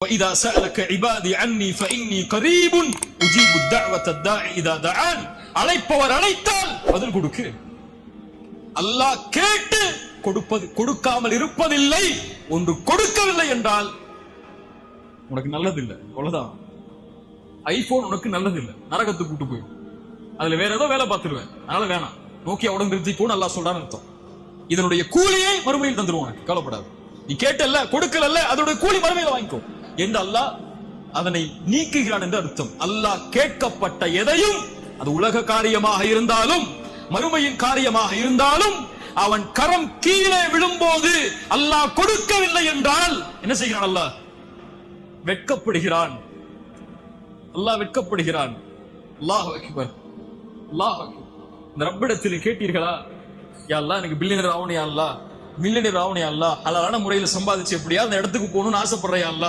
وإذا سألك عبادي عني فإني قريب أجيب الدعوة الداعي إذا دعان அழைப்பவர் அழைத்தால் பதில் கொடுக்கு அல்லாஹ் கேட்டு கொடுப்பது கொடுக்காமல் இருப்பதில்லை ஒன்று கொடுக்கவில்லை என்றால் உனக்கு நல்லதில்லை அவ்வளவுதான் ஐபோன் உனக்கு நல்லதில்லை நரகத்துக்கு கூட்டு போயிடும் அதுல வேற ஏதோ வேலை பார்த்துருவேன் அதனால வேணாம் நோக்கியா உடம்பு நிறுத்தி போன அல்லாஹ் சொல்றான்னு அர்த்தம் இதனுடைய கூலியை மறுமையில் தந்துருவான் உனக்கு கவலைப்படாது நீ கேட்டல்ல கொடுக்கலல்ல அதோட கூலி மறுமையில வாங்கிக்கோ என்று அல்லாஹ் அதனை நீக்குகிறான் என்று அர்த்தம். அல்லாஹ் கேட்கப்பட்ட எதையும் அது உலக காரியமாக இருந்தாலும் மறுமையின் காரியமாக இருந்தாலும் அவன் கரம் கீழே விழும்போது அல்லாஹ் கொடுக்கவில்லை என்றால் என்ன செய்கிறான் அல்லாஹ்? வெட்கப்படுகிறான். அல்லாஹ் வெட்கப்படுகிறான். அல்லாஹ் அக்பர். அல்லாஹ் இந்த ரப்பிடத்தில் கேட்டீர்களா? யாழ்லா எனக்கு பில்லியனர் ஆகணும் யா மில்லியனர் ஆகணும் யா அழகான முறையில் சம்பாதிச்சு எப்படியா அந்த இடத்துக்கு போகணும்னு ஆசைப்படுறேன் அல்லா